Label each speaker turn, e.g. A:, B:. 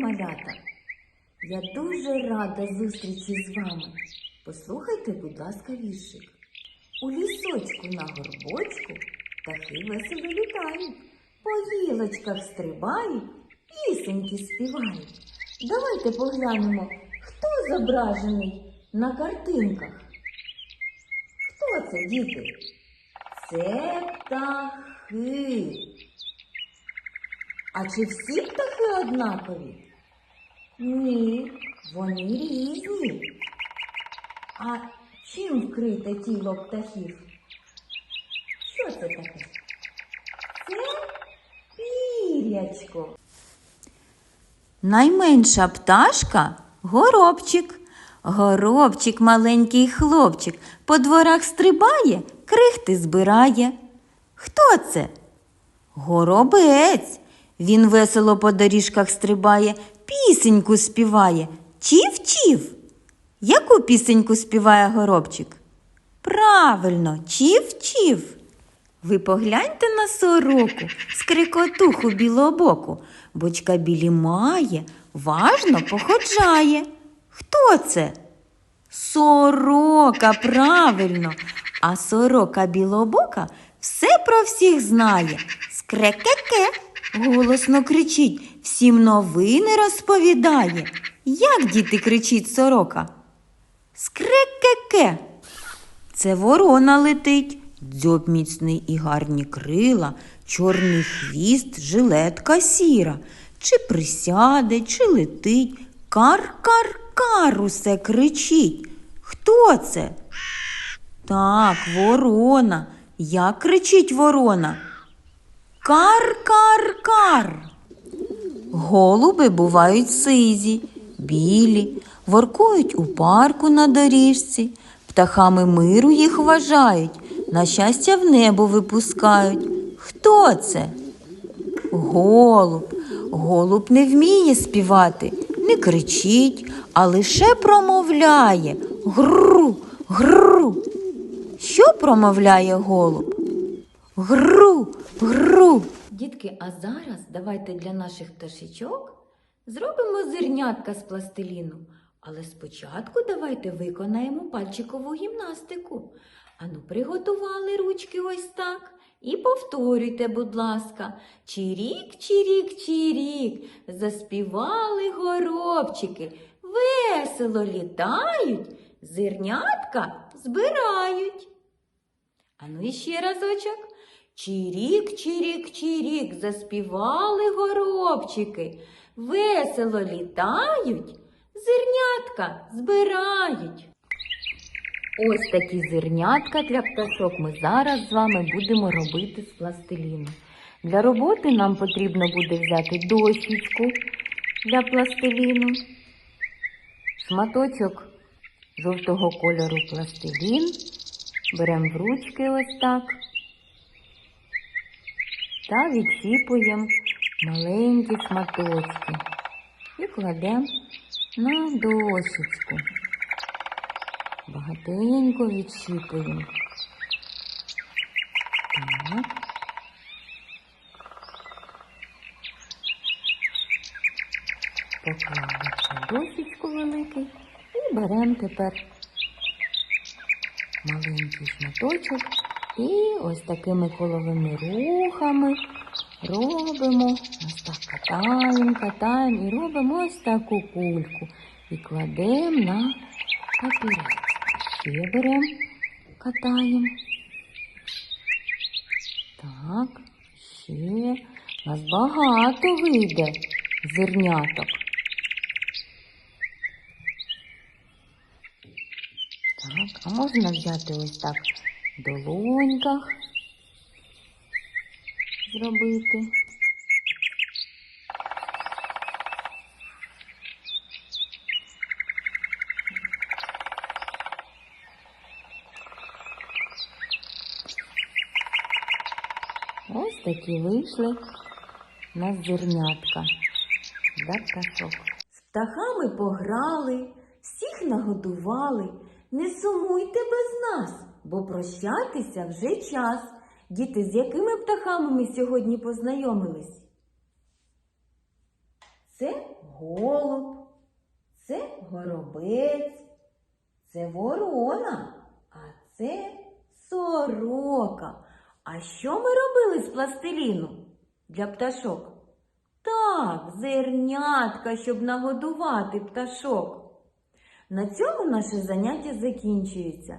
A: малята! Я дуже рада зустрічі з вами. Послухайте, будь ласка, віршик. У лісочку на горбочку птахи весело літають, по гілочках стрибають, пісеньки співають. Давайте поглянемо, хто зображений на картинках. Хто це, діти? Це птахи. А чи всі птахи однакові? Ні, вони різні. А чим вкрите тіло птахів? Що це таке? Це пірячко. Найменша пташка горобчик. Горобчик, маленький хлопчик, по дворах стрибає, крихти збирає. Хто це? Горобець. Він весело по доріжках стрибає, пісеньку співає. Чів-чів. Яку пісеньку співає горобчик? Правильно, чів-чів. Ви погляньте на сороку, скрикотуху білобоку. Бочка білі має, важно походжає. Хто це? Сорока, правильно. А сорока білобока все про всіх знає. Скрекеке, голосно кричить, всім новини розповідає. Як діти кричить сорока? Скрекеке. Це ворона летить, дзьоб міцний і гарні крила, чорний хвіст, жилетка сіра. Чи присяде, чи летить, кар-кар-кар усе кричить. Хто це? Так, ворона. Як кричить ворона? Кар-кар-кар. Голуби бувають сизі, білі, воркують у парку на доріжці, птахами миру їх вважають, на щастя в небо випускають. Хто це? Голуб. Голуб не вміє співати, не кричить, а лише промовляє гру, гру. Що промовляє голуб? Гру, гру. Дітки, а зараз давайте для наших пташечок зробимо зернятка з пластиліну. Але спочатку давайте виконаємо пальчикову гімнастику. Ану, приготували ручки ось так. І повторюйте, будь ласка, чирік, чирік, чирік, заспівали горобчики, весело літають, зернятка збирають. Ану іще разочок. Чирік, чирік, чирік, заспівали горобчики, весело літають, зернятка збирають. Ось такі зернятка для пташок ми зараз з вами будемо робити з пластиліну. Для роботи нам потрібно буде взяти дощечку для пластиліну, шматочок жовтого кольору пластилін. Беремо в ручки ось так та відсіпуємо маленькі шматочки і кладемо на дощечку. Багатенько відсіпуємо. Так. Поклали на дощечку великий і беремо тепер маленький шматочок і ось такими коловими рухами робимо, ось так катаємо, катаємо і робимо ось таку кульку. І кладемо на папірець. Ще беремо, катаємо. Так, ще. У нас багато вийде зерняток. Так, а можна взяти ось так долоньках зробити. Ось такі вийшли у нас зернятка для пташок. З птахами пограли, всіх нагодували. Не сумуйте без нас, бо прощатися вже час. Діти, з якими птахами ми сьогодні познайомились? Це голуб, це горобець, це ворона, а це сорока. А що ми робили з пластиліну для пташок? Так, зернятка, щоб нагодувати пташок. На цьому наше заняття закінчується.